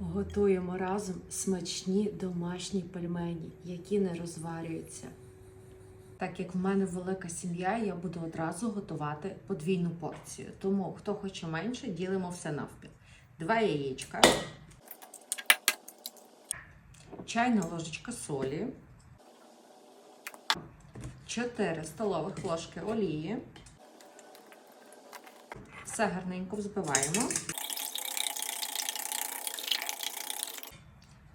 Готуємо разом смачні домашні пельмені, які не розварюються. Так як в мене велика сім'я, я буду одразу готувати подвійну порцію. Тому, хто хоче менше, ділимо все навпіл. Два яєчка, чайна ложечка солі, 4 столових ложки олії. Все гарненько взбиваємо.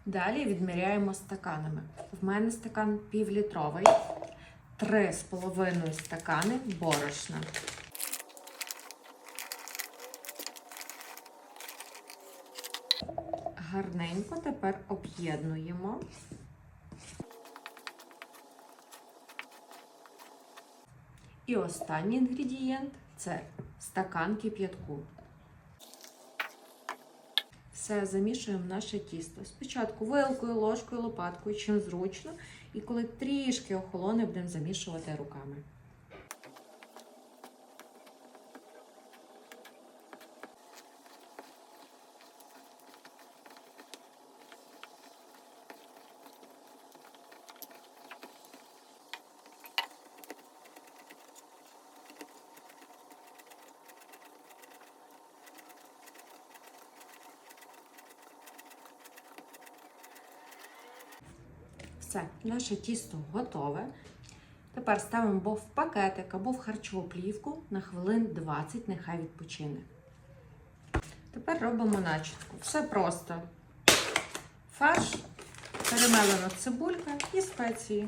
Далі відміряємо стаканами. В мене стакан півлітровий, 3,5 стакани борошна. Гарненько тепер об'єднуємо. І останній інгредієнт це стакан кип'ятку. Все замішуємо в наше тісто. Спочатку вилкою, ложкою, лопаткою, чим зручно. І коли трішки охолоне, будемо замішувати руками. Все, наше тісто готове. Тепер ставимо або в пакетик, або в харчову плівку на хвилин 20, нехай відпочине. Тепер робимо начинку. Все просто. Фарш, перемелена цибулька і спеції.